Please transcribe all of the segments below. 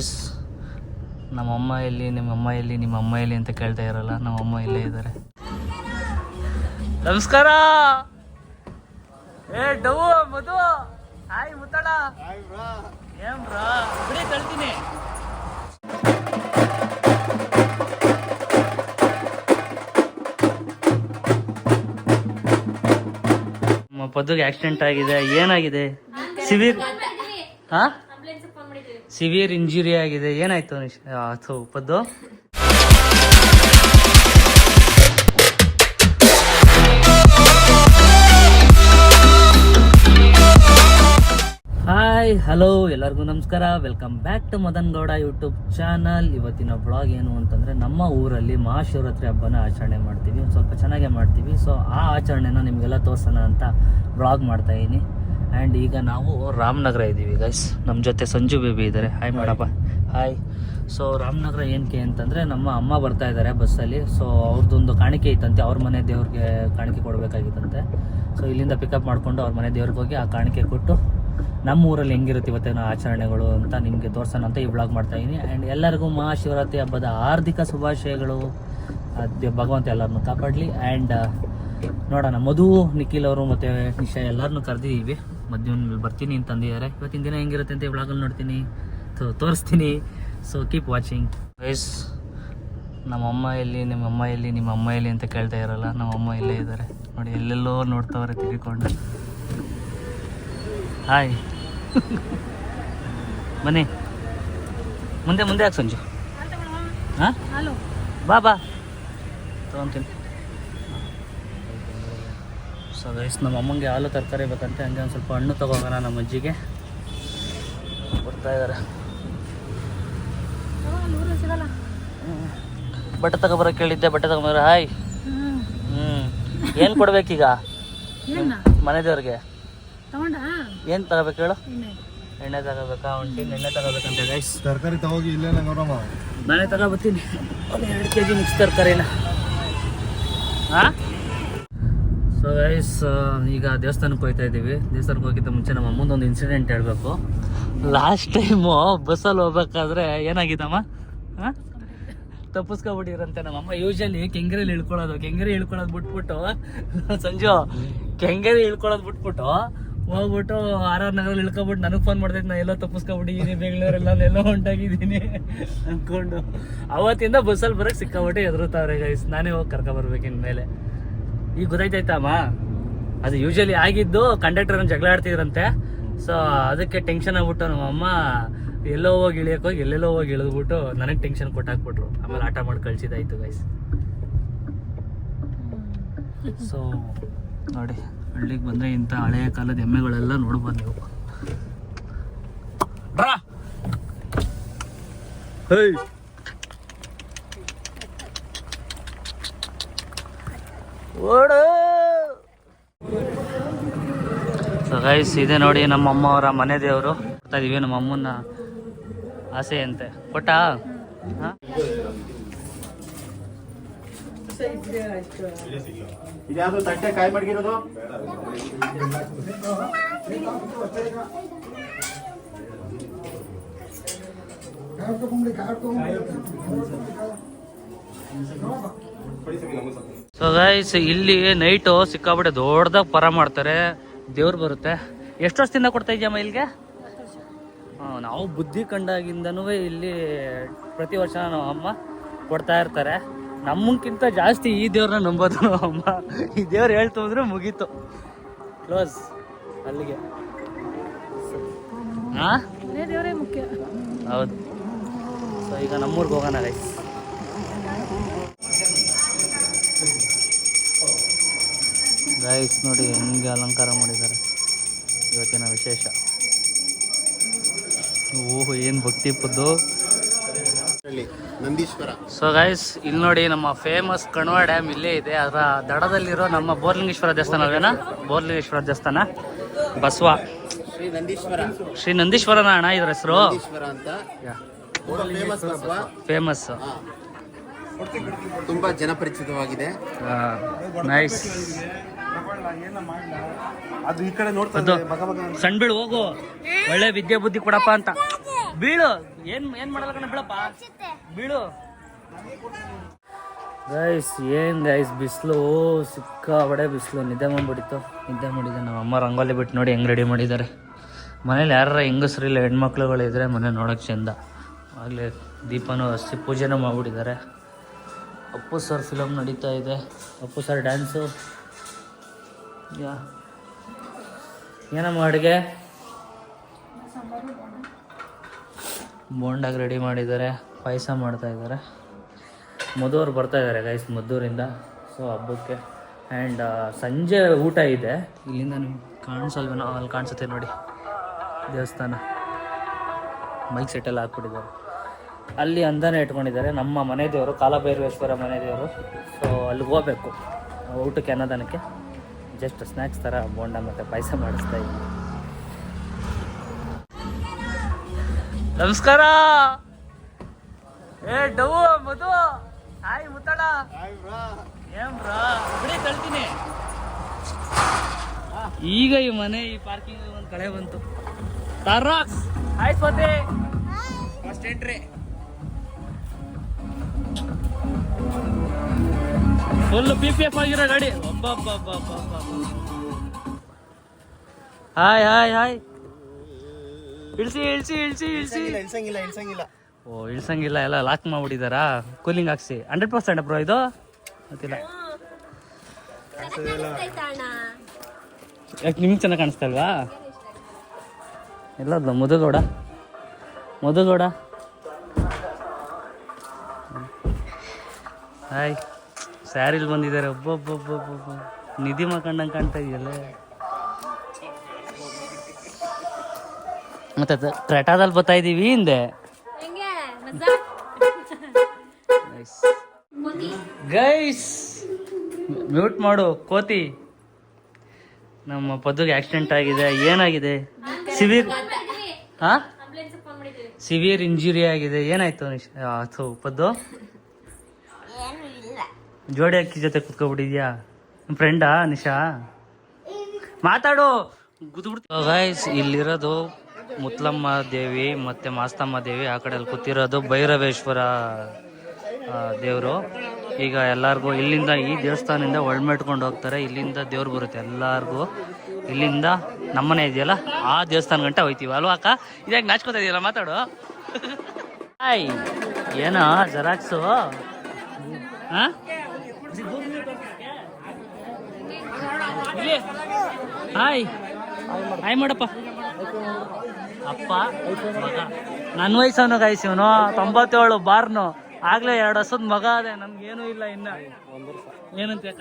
Guys ನಮ್ಮಮ್ಮ ಎಲ್ಲಿ ನಿಮ್ಮಮ್ಮ ಎಲ್ಲಿ ನಿಮ್ಮಮ್ಮ ಎಲ್ಲಿ ಅಂತ ಕೇಳ್ತಾ ಇರಲ್ಲ ನಮ್ಮಮ್ಮ ಇಲ್ಲೇ ಇದ್ದಾರೆ. ನಮಸ್ಕಾರ! ಏ ಡವು ಮಧು ಹಾಯ್ ಮುತ್ತಡ ಏನ್ ಬ್ರಾ? ಬಿಡಿ ನಮ್ಮ ಪದ್ದುಗೆ ಆಕ್ಸಿಡೆಂಟ್ ಆಗಿದೆ ಏನಾಗಿದೆ? ಸಿವಿರ್? ಹಾ? ಸಿವಿಯರ್ ಇಂಜುರಿ ಆಗಿದೆ. ಏನಾಯ್ತು ಉಪದ್ದು ಹಾಯ್ ಹಲೋ ಎಲ್ಲರಿಗೂ ನಮಸ್ಕಾರ. Welcome back to Madan Gowda YouTube channel ಇವತ್ತಿನ ಬ್ಲಾಗ್ ಏನು ಅಂತಂದ್ರೆ, ನಮ್ಮ ಊರಲ್ಲಿ ಮಹಾಶಿವರಾತ್ರಿ ಹಬ್ಬನ ಆಚರಣೆ ಮಾಡ್ತೀವಿ. ಸ್ವಲ್ಪ ಚೆನ್ನಾಗೇ ಮಾಡ್ತೀವಿ. ಸೊ ಆ ಆಚರಣೆನ ನಿಮಗೆಲ್ಲ ತೋರ್ಸೋಣ ಅಂತ ಬ್ಲಾಗ್ ಮಾಡ್ತಾ ಇದ್ದೀನಿ ಆ್ಯಂಡ್ ಈಗ ನಾವು ರಾಮನಗರ ಇದ್ದೀವಿ ಗೈಸ್ ನಮ್ಮ ಜೊತೆ ಸಂಜು ಬೇಬಿ ಇದ್ದಾರೆ ಹಾಯ್ ಮಾಡಪ್ಪ ಹಾಯ್ ಸೊ ರಾಮನಗರ ಏನಕ್ಕೆ ಅಂತಂದರೆ ನಮ್ಮ ಅಮ್ಮ ಬರ್ತಾ ಇದ್ದಾರೆ ಬಸ್ಸಲ್ಲಿ ಸೊ ಅವ್ರದ್ದೊಂದು ಕಾಣಿಕೆ ಇತ್ತಂತೆ ಅವ್ರ ಮನೆ ದೇವ್ರಿಗೆ ಕಾಣಿಕೆ ಕೊಡಬೇಕಾಗಿತ್ತಂತೆ. ಸೊ ಇಲ್ಲಿಂದ ಪಿಕಪ್ ಮಾಡಿಕೊಂಡು ಅವ್ರ ಮನೆ ದೇವ್ರಿಗೆ ಹೋಗಿ ಆ ಕಾಣಿಕೆ ಕೊಟ್ಟು ನಮ್ಮ ಊರಲ್ಲಿ ಹೆಂಗಿರುತ್ತೆ ಇವತ್ತೇನೋ ಆಚರಣೆಗಳು ಅಂತ ನಿಮಗೆ ತೋರ್ಸೋಣ ಅಂತ ಈ ಬ್ಲಾಗ್ ಮಾಡ್ತಾ ಇದ್ದೀನಿ ಆ್ಯಂಡ್ ಎಲ್ಲರಿಗೂ ಮಹಾಶಿವರಾತ್ರಿ ಹಬ್ಬದ ಹಾರ್ದಿಕ ಶುಭಾಶಯಗಳು. ಭಗವಂತ ಎಲ್ಲರನ್ನು ಕಾಪಾಡಲಿ. ಆ್ಯಂಡ್ ನೋಡೋಣ. ಮಧು ನಿಖಿಲ್ ಅವರು ಮತ್ತು ನಿಶಾ ಎಲ್ಲರನ್ನೂ ಕರೆದಿದ್ದೀವಿ ಮಧ್ಯಾಹ್ನ ಬರ್ತೀನಿ ಅಂತ ಅಂದಿದ್ದಾರೆ. ಇವತ್ತಿನ ದಿನ ಹೆಂಗಿರುತ್ತೆ ಅಂತ ಈ ಬ್ಲಾಗಲ್ಲಿ ನೋಡ್ತೀನಿ. ತೋ- ತೋರಿಸ್ತೀನಿ. ಸೊ ಕೀಪ್ ವಾಚಿಂಗ್ ವೈಸ್ ನಮ್ಮಮ್ಮ ಎಲ್ಲಿ ನಿಮ್ಮ ಅಮ್ಮ ಎಲ್ಲಿ ನಿಮ್ಮ ಅಮ್ಮ ಎಲ್ಲಿ ಅಂತ ಕೇಳ್ತಾ ಇರಲ್ಲ. ನಮ್ಮಮ್ಮ ಇಲ್ಲೇ ಇದ್ದಾರೆ. ನೋಡಿ ಎಲ್ಲೆಲ್ಲೋ ನೋಡ್ತಾವ್ರೆ ತಿಳ್ಕೊಂಡು ಹಾಯ್ ಬನ್ನಿ. ಮುಂದೆ ಮುಂದೆ ಯಾಕೆ ಸಂಜು. ಹಾಂ? ಬಾ ಬಾ. ತೊಗೊತೀನಿ. ಸೊ ಗೈಸ್ ನಮ್ಮ ಅಮ್ಮಂಗೆ ಹಾಲು ತರಕಾರಿ ಬೇಕಂತೆ ಹಂಗೆ ಒಂದು ಸ್ವಲ್ಪ ಹಣ್ಣು ತಗೋಗೋಣ ನಮ್ಮ ಅಜ್ಜಿಗೆ. ಬರ್ತಾ ಇದ್ದಾರೆ ಬಟ್ಟೆ ತಗೊಬರಕ್ಕೆ ಕೇಳಿದ್ದೆ ಬಟ್ಟೆ ತಗೊಂಬರ ಹಾಯ್. ಹ್ಞೂ ಏನು ಕೊಡ್ಬೇಕೀಗ? ಮನೆ ದೇವ್ರಿಗೆ ಏನು ತಗೋಬೇಕು ಹೇಳು? ಎಣ್ಣೆ. ತಗೋಬೇಕಾ? ಒಂಟಿನ ಎಣ್ಣೆ ತಗೋಬೇಕಂತೆ ಗೈಸ್ ತರಕಾರಿ ತಗೋಗಿ ಇಲ್ಲೇ ನೋಡಮ್ಮ ನಾನೇ ತಗೋಬತ್ತೀನಿ. ಒಂದು ಎರಡು ಕೆ ಜಿ ಮಿಕ್ಸ್ ತರಕಾರಿನ. ಹಾಂ? ಸೊ ಗೈಸ್ ಈಗ ದೇವಸ್ಥಾನಕ್ಕೆ ಹೋಗ್ತಾ ಇದ್ದೀವಿ. ದೇವಸ್ಥಾನಕ್ಕೆ ಹೋಗಿದ್ದ ಮುಂಚೆ ನಮ್ಮ ಅಮ್ಮಂದು ಒಂದು ಇನ್ಸಿಡೆಂಟ್ ಹೇಳಬೇಕು. ಲಾಸ್ಟ್ ಟೈಮು ಬಸ್ಸಲ್ಲಿ ಹೋಗ್ಬೇಕಾದ್ರೆ ಏನಾಗಿತ್ತಮ್ಮ? ಹಾಂ ತಪ್ಪಿಸ್ಕೊಬಿಟ್ಟಿರಂತೆ ನಮ್ಮಮ್ಮ ಯೂಶಲಿ ಕೆಂಗೇರಿಲಿ ಇಳ್ಕೊಳ್ಳೋದು. ಕೆಂಗೇರಿ ಇಳ್ಕೊಳ್ಳೋದು ಬಿಟ್ಬಿಟ್ಟು, ಸಂಜು ಕೆಂಗೇರಿ ಇಳ್ಕೊಳ್ಳೋದು ಬಿಟ್ಬಿಟ್ಟು ಹೋಗ್ಬಿಟ್ಟು ಆರ್ ಆರ್ ನಗರಲ್ಲಿ ಇಳ್ಕೊಬಿಟ್ಟು ನನಗೆ ಫೋನ್ ಮಾಡ್ತೈತೆ ನಾನು ಎಲ್ಲೋ ತಪ್ಪಿಸ್ಕೊಬಿಟ್ಟಿದ್ದೀನಿ, ಬೆಂಗಳೂರೆಲ್ಲ ನಾನು ಎಲ್ಲೋ ಹೊಂಟಾಗಿದ್ದೀನಿ ಅಂದ್ಕೊಂಡು ಅವತ್ತಿಂದ ಬಸ್ಸಲ್ಲಿ ಬರೋಕ್ಕೆ ಸಿಕ್ಕಾಬಿಟ್ಟು ಎದುರುತ್ತವ್ರೆ ಗೈಸ್ ನಾನೇ ಹೋಗಿ ಕರ್ಕೊಬರ್ಬೇಕು ಇನ್ಮೇಲೆ. ಈಗ ಗೊತ್ತಾಯ್ತಾಯ್ತಮ್ಮ ಅದು ಯೂಶಲಿ ಆಗಿದ್ದು ಕಂಡಕ್ಟರ್ ಜಗಳ ಆಡ್ತಿದ್ರಂತೆ. ಸೊ ಅದಕ್ಕೆ ಟೆನ್ಷನ್ ಆಗ್ಬಿಟ್ಟು ನಮ್ಮಮ್ಮ ಎಲ್ಲೋ ಹೋಗಿ ಇಳಿಯಕ್ಕೆ ಹೋಗಿ, ಎಲ್ಲೆಲ್ಲೋ ಹೋಗಿ ಇಳಿದ್ಬಿಟ್ಟು ನನಗೆ ಟೆನ್ಷನ್ ಕೊಟ್ಟಾಕ್ಬಿಟ್ರು. ಆಮೇಲೆ ಆಟ ಮಾಡಿ ಕಳ್ಸಿದಾಯ್ತು ಗೈಸ್ ಸೊ ನೋಡಿ, ಹಳ್ಳಿಗೆ ಬಂದರೆ ಇಂಥ ಹಳೆಯ ಕಾಲದ ಎಮ್ಮೆಗಳೆಲ್ಲ ನೋಡ್ಬೋದು ನೀವು. ಹೇಯ್! ಓಡು. ಸೊ ಗೈಸ್ ಇದೆ ನೋಡಿ ನಮ್ಮ ಅಮ್ಮ ಅವರ ಮನೆ ದೇವರು. ಬರ್ತಾ ಇದೀವಿ ನಮ್ಮ ಅಮ್ಮನ ಆಸೆ ಅಂತೆ ಕೊಟ್ಟ ಮಡಗಿರೋದು? ಸೊ ಗೈಸ್ ಇಲ್ಲಿ ನೈಟು ಸಿಕ್ಕಾಬಿಟ್ಟೆ ದೊಡ್ಡದಾಗ ಪರ ಮಾಡ್ತಾರೆ. ದೇವ್ರು ಬರುತ್ತೆ. ಎಷ್ಟು ವರ್ಷದಿಂದ ಕೊಡ್ತಾ ಇದೆಯಮ್ಮ ಇಲ್ಲಿಗೆ? ಹಾಂ ನಾವು ಬುದ್ಧಿ ಕಂಡಾಗಿಂದನೂ ಇಲ್ಲಿ ಪ್ರತಿ ವರ್ಷ ನಾವು ಅಮ್ಮ ಕೊಡ್ತಾ ಇರ್ತಾರೆ. ನಮ್ಮಕ್ಕಿಂತ ಜಾಸ್ತಿ ಈ ದೇವ್ರನ್ನ ನಂಬೋದು ಅಮ್ಮ. ಈ ದೇವ್ರು ಹೇಳ್ತು ಅಂದ್ರೆ ಮುಗೀತು. ಕ್ಲೋಸ್ ಅಲ್ಲಿಗೆ. ಹಾಂ? ದೇವರೇ ಮುಖ್ಯ. ಹೌದು. ಸೊ ಈಗ ನಮ್ಮೂರ್ಗೆ ಹೋಗೋಣ ಗೈಸ್ ಗೈಸ್ ನೋಡಿ ಹೆಂಗೆ ಅಲಂಕಾರ ಮಾಡಿದ್ದಾರೆ. ಇವತ್ತಿನ ವಿಶೇಷ. ಓಹ್ ಏನು ಭಕ್ತಿ ಪದ್ದು. ನಂದೀಶ್ವರ. ಸೊ ಗೈಸ್ ಇಲ್ಲಿ ನೋಡಿ ನಮ್ಮ ಫೇಮಸ್ ಕಣ್ವ ಡ್ಯಾಮ್ ಇಲ್ಲೇ ಇದೆ. ಅದರ ದಡದಲ್ಲಿರೋ ನಮ್ಮ ಬೋರ್ಲಿಂಗೇಶ್ವರ ದೇವಸ್ಥಾನ ಅಲ್ವೇನಾ ಬೋರ್ಲಿಂಗೇಶ್ವರ ದೇವಸ್ಥಾನ. ಬಸವ. ಶ್ರೀ ನಂದೀಶ್ವರ. ಶ್ರೀ ನಂದೀಶ್ವರನ ಅಣ್ಣ ಇದ್ರ ಹೆಸರು? ಫೇಮಸ್ ತುಂಬಾ ಜನಪರಿಚಿತವಾಗಿದೆ. ನೈಸ್ ಅದು ಈ ಕಡೆ ಸಣ್ಣ ಬೀಳು ಹೋಗು. ಒಳ್ಳೆ ವಿದ್ಯೆ ಬುದ್ಧಿ ಕೊಡಪ್ಪ ಅಂತ. ಬೀಳು ಏನ್ ಏನ್ ಮಾಡಲ್ಲ ಕಣ ಬಿಡಪ್ಪ ಬೀಳು. ಗೈಸ್ ಏನ್ ಗೈಸ್ ಬಿಸಿಲು ಸಿಕ್ಕಾಬಡೆ ಬಿಸಿಲು. ನಿದ್ದೆ ಮಾಡ್ಬಿಟ್ಟಿತ್ತು. ನಿದ್ದೆ ಮಾಡಿದ್ದೆ ನಮ್ಮ ಅಮ್ಮ ರಂಗೋಲಿ ಬಿಟ್ಟು ನೋಡಿ ಹೆಂಗ್ ರೆಡಿ ಮಾಡಿದ್ದಾರೆ. ಮನೇಲಿ ಯಾರ ಹೆಂಗಸ್ರಿಲ್ಲ ಹೆಣ್ಮಕ್ಳುಗಳಿದ್ರೆ ಮನೆ ನೋಡೋಕೆ ಚಂದ. ಆಗಲೇ ದೀಪನೂ ಹಸಿ ಪೂಜೆನೂ ಮಾಡ್ಬಿಟ್ಟಿದ್ದಾರೆ. ಅಪ್ಪು ಸರ್ ಫಿಲಮ್ ನಡೀತಾ ಇದೆ. ಅಪ್ಪು ಸರ್ ಡ್ಯಾನ್ಸು ಯಾ. ಏನಮ್ಮ ಅಡುಗೆ? ಬೋಂಡಾಗಿ ರೆಡಿ ಮಾಡಿದ್ದಾರೆ. ಪಾಯಸ ಮಾಡ್ತಾ ಇದ್ದಾರೆ. ಬರ್ತಾಯಿದ್ದಾರೆ ಬರ್ತಾ ಇದ್ದಾರೆ ಗೈಸ್ ಮದ್ದೂರಿಂದ. ಸೊ ಹಬ್ಬಕ್ಕೆ. ಆ್ಯಂಡ್ ಸಂಜೆ ಊಟ ಇದೆ. ಇಲ್ಲಿಂದ ನಿಮ್ಗೆ ಕಾಣಿಸಲ್ವೇನೋ? ಅಲ್ಲಿ ಕಾಣಿಸುತ್ತೆ ನೋಡಿ. ದೇವಸ್ಥಾನ. ಮೈಕ್ ಸೆಟ್ಟೆಲ್ಲ ಹಾಕ್ಬಿಟ್ಟಿದ್ದಾರೆ. ಅಲ್ಲಿ ಅಂದಾನೆ ಇಟ್ಕೊಂಡಿದ್ದಾರೆ. ನಮ್ಮ ಮನೆ ದೇವರು, ಕಾಲಭೈರವೇಶ್ವರ ಮನೆ ದೇವರು. ಸೊ ಅಲ್ಲಿಗೆ ಹೋಗ್ಬೇಕು. ಊಟಕ್ಕೆ ಅನ್ನದಾನಕ್ಕೆ. ಜಸ್ಟ್ ಸ್ನ್ಯಾಕ್ಸ್ ಥರ ಬೋಂಡ ಮತ್ತು ಪಾಯಸ ಮಾಡಿಸ್ತಾ ಇದ್ದೀನಿ ನಮಸ್ಕಾರ. ಏ ಡವು ಮಧು. ಹಾಯ್ ಮುತ್ತಳ. ಏನ್ ಬ್ರಾ? ಬಿಡಿ ಕಳ್ತೀನಿ. ಈಗ ಈ ಮನೆ ಈ ಪಾರ್ಕಿಂಗ್ ಒಂದು ಕಳೆ ಬಂತು. ತಾರಾಕ್ಸ್. Hi Swathi. First entry full B P F ಆಗಿರೋ ಗಾಡಿ. ಹಾಯ್ ಹಾಯ್ ಹಾಯ್ ಇಳ್ಸಿ ಇಳ್ಸಿ ಇಳ್ಸಿ ಇಳ್ಸಿ. ಇಳ್ಸಂಗಿಲ್ಲ ಇಳ್ಸಂಗಿಲ್ಲ ಓ ಇಳ್ಸಂಗಿಲ್ಲ ಎಲ್ಲ ಲಾಕ್ ಮಾಡ್ಬಿಟ್ಟಿದಾರಾ? ಕೂಲಿಂಗ್ ಹಾಕ್ಸಿ. ಹಂಡ್ರೆಡ್ ಪರ್ಸೆಂಟ್ ಬ್ರೋ ಇದು? ಗೊತ್ತಿಲ್ಲ. ಯಾಕೆ ನಿಮ್ಗೆ ಚೆನ್ನಾಗಿ ಕಾಣಿಸ್ತಾ ಇಲ್ವಾ? ಎಲ್ಲದ್ದು ಮಧುಗೌಡ ಮಧುಗೌಡ ಹಾಯ್ ಸ್ಯಾರಿಲ್ ಬಂದಿದ್ದಾರೆ. ಒಬ್ಬೊಬ್ಬೊಬ್ಬೊಬ್ಬ ನಿಧಿ ಮಾಡ್ಕೊಂಡಂಗೆ ಕಾಣ್ತಾ ಇದೆಯಲ್ಲ. ಮತ್ತೆ ಕ್ರೆಟಾದಲ್ಲಿ ಬರ್ತಾ ಇದೀವಿ ಹಿಂದೆ. ಗೈಸ್ ಮ್ಯೂಟ್ ಮಾಡು ಕೋತಿ. ನಮ್ಮ ಪದ್ದುಗೆ ಆಕ್ಸಿಡೆಂಟ್ ಆಗಿದೆ ಏನಾಗಿದೆ? ಸಿವಿಯರ್ ಹಾ? ಸಿವಿಯರ್ ಇಂಜುರಿ ಆಗಿದೆ ಏನಾಯ್ತು ಪದ್ದು? ಜೋಡಿ ಅಕ್ಕಿ ಜೊತೆ ಕುತ್ಕೊಬಿಟ್ಟಿದ್ಯಾ? ನಿಮ್ಮ ಫ್ರೆಂಡಾ ನಿಶಾ? ಮಾತಾಡು. ಗೈಸ್ ಇಲ್ಲಿರೋದು ಮುತ್ಲಮ್ಮ ದೇವಿ ಮತ್ತೆ ಮಾಸ್ತಮ್ಮ ದೇವಿ ಆ ಕಡೆ ಅಲ್ಲಿ ಕೂತಿರೋದು ಭೈರವೇಶ್ವರ ದೇವರು. ಈಗ ಎಲ್ಲರಿಗೂ ಇಲ್ಲಿಂದ ಈ ದೇವಸ್ಥಾನದಿಂದ ಒಳ್ಮೆಟ್ಕೊಂಡು ಹೋಗ್ತಾರೆ. ಇಲ್ಲಿಂದ ದೇವ್ರು ಬರುತ್ತೆ ಎಲ್ಲಾರ್ಗೂ. ಇಲ್ಲಿಂದ ನಮ್ಮನೆ ಇದೆಯಲ್ಲ, ಆ ದೇವಸ್ಥಾನ ಗಂಟೆ ಹೋಯ್ತೀವಿ. ಅಲ್ವಾ ಅಕ್ಕ? ಇದಾಗ ನಾಚ್ಕೋತಾ ಇದೆಯಲ್ಲ, ಮಾತಾಡು. ಹಾಯ್ ಏನೋ ಜೆರಾಕ್ಸು ಹಾ? ಹಾಯ್. ಹಾಯ್ ಮಾಡಪ್ಪ. ಅಪ್ಪ ನನ್ನ ವಯಸ್ಸವನು ಇವನು ತೊಂಬತ್ತೇಳು, ಬಾರ್ನು. ಆಗ್ಲೇ ಎರಡು ವರ್ಷದ ಮಗ ಅದೇ ನಮ್ಗೇನು ಇಲ್ಲ ಇನ್ನ. ಏನಂತ ಯಾಕ?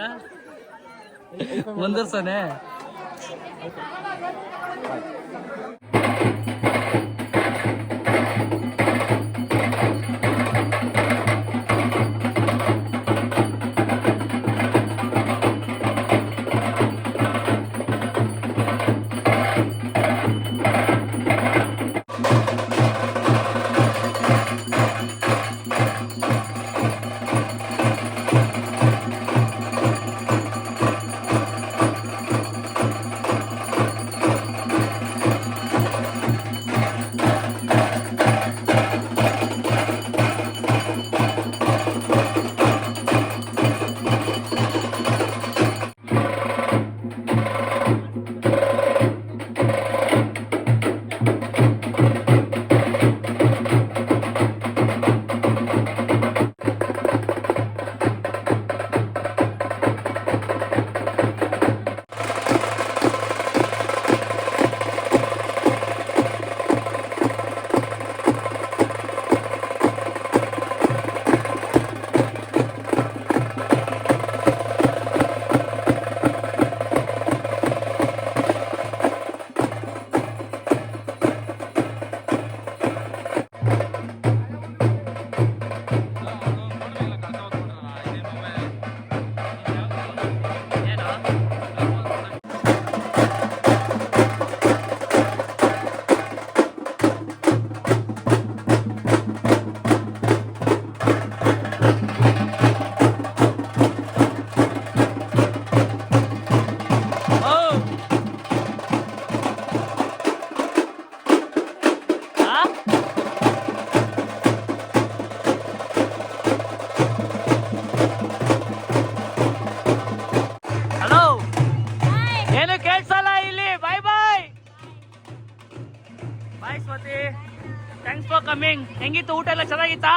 ಹೆಂಗಿತ್ತು ಊಟ ಎಲ್ಲ ಚೆನ್ನಾಗಿತ್ತಾ?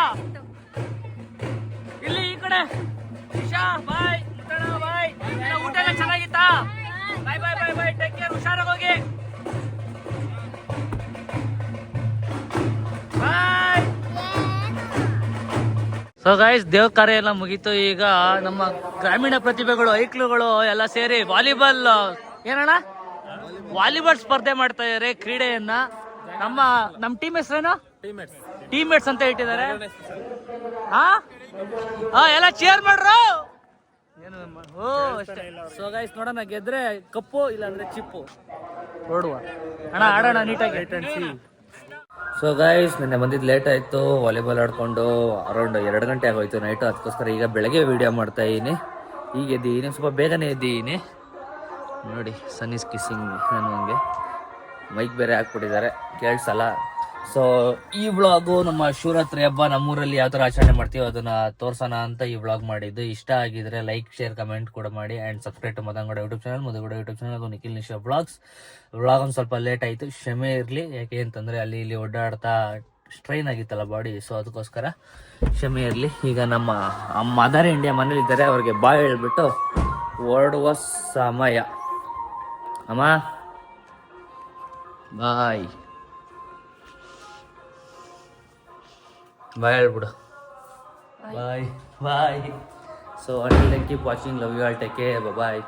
ಇಲ್ಲಿ ಈ ಕಡೆ. ಇಶಾ ಬಾಯ್. ಬಾಯ್. ಊಟ ಎಲ್ಲ ಚೆನ್ನಾಗಿತ್ತಾ? ಬಾಯ್ ಬಾಯ್ ಬಾಯ್ ಬಾಯ್ ಟೇಕ್ ಕೇರ್ ಹುಷಾರಾಗಿ ಹೋಗಿ. ಬಾಯ್ ಸೊ ಗೈಸ್ ದೇವ್ ಕಾರ್ಯ ಎಲ್ಲ ಮುಗೀತು. ಈಗ ನಮ್ಮ ಗ್ರಾಮೀಣ ಪ್ರತಿಭೆಗಳು, ಐಕ್ಲುಗಳು ಎಲ್ಲ ಸೇರಿ ವಾಲಿಬಾಲ್, ಏನಣ್ಣ? ವಾಲಿಬಾಲ್ ಸ್ಪರ್ಧೆ ಮಾಡ್ತಾ ಇದಾರೆ, ಕ್ರೀಡೆಯನ್ನ. ನಮ್ಮ ನಮ್ಮ ಟೀಮ್ ಹೆಸರೇನು? ಟೀಮ್ಮೇಟ್ಸ್ ಅಂತ ಇಟ್ಟಿದ್ದಾರೆ. ಹಾ? ಹಾ ಎಲ್ಲ ಚೇರ್ ಮಾಡ್ರು. ಏನು ಓ ಅಷ್ಟೇ. ಸೊ ಗೈಸ್ ನೋಡೋಣ ಗೆದ್ರೆ ಕಪ್ಪು ಇಲ್ಲಾಂದ್ರೆ ಚಿಪ್ಪು. ನೋಡುವ ಅಣ್ಣ ಆಡೋಣ ನೀಟಾಗಿ. ಸೊ ಗೈಸ್ ನಿನ್ನೆ ಬಂದಿದ್ದು ಲೇಟ್ ಆಯಿತು. ವಾಲಿಬಾಲ್ ಆಡ್ಕೊಂಡು ಅರೌಂಡ್ ಎರಡು ಗಂಟೆ ಆಗೋಯ್ತು ನೈಟು ಅದಕ್ಕೋಸ್ಕರ ಈಗ ಬೆಳಗ್ಗೆ ವೀಡಿಯೋ ಮಾಡ್ತಾ ಇದ್ದೀನಿ. ಈಗ ಎದ್ದೀನಿ ಸ್ವಲ್ಪ ಬೇಗನೆ ಎದ್ದೀನಿ. ನೋಡಿ ಸನ್ ಇಸ್ ಕಿಸ್ಸಿಂಗ್ ನಾನು ಹಂಗೆ. ಮೈಕ್ ಬೇರೆ ಹಾಕ್ಬಿಟ್ಟಿದ್ದಾರೆ. ಕೇಳಿಸಲ್ಲ. ಸೊ ಈ ವ್ಲಾಗು ನಮ್ಮ ಶಿವರಾತ್ರಿ ಹಬ್ಬ ನಮ್ಮೂರಲ್ಲಿ ಯಾವ ಥರ ಆಚರಣೆ ಮಾಡ್ತೀವಿ ಅದನ್ನ ತೋರ್ಸೋಣ ಅಂತ ಈ ವ್ಲಾಗ್ ಮಾಡಿದ್ದು. ಇಷ್ಟ ಆಗಿದ್ರೆ ಲೈಕ್ ಶೇರ್ ಕಮೆಂಟ್ ಕೂಡ ಮಾಡಿ and subscribe to ಮದಂಗಡ YouTube channel ಮದಗಡ YouTube channel Nikhil Nisha blogs vlog ಒಂದು ಸ್ವಲ್ಪ ಲೇಟ್ ಆಯ್ತು, ಕ್ಷಮೆ ಇರಲಿ. ಯಾಕೆ ಅಂತಂದ್ರೆ ಅಲ್ಲಿ ಇಲ್ಲಿ ಓಡಾಡ್ತಾ ಸ್ಟ್ರೈನ್ ಆಗಿತ್ತಲ್ಲ ಬಾಡಿ ಸೊ ಅದಕ್ಕೋಸ್ಕರ ಕ್ಷಮೆ ಇರಲಿ. ಈಗ ನಮ್ಮ ಮದರ್ ಇಂಡಿಯಾ ಮನೇಲಿದ್ದಾರೆ ಅವ್ರಿಗೆ ಬಾಯ್ ಹೇಳ್ಬಿಟ್ಟು ಹೊರಡುವ ಸಮಯ. ಅಮ್ಮ, ಬಾಯ್. ಬಾಯ್ ಹೇಳ್ಬಿಡು. Bye. Bye so until keep watching love you all take care bye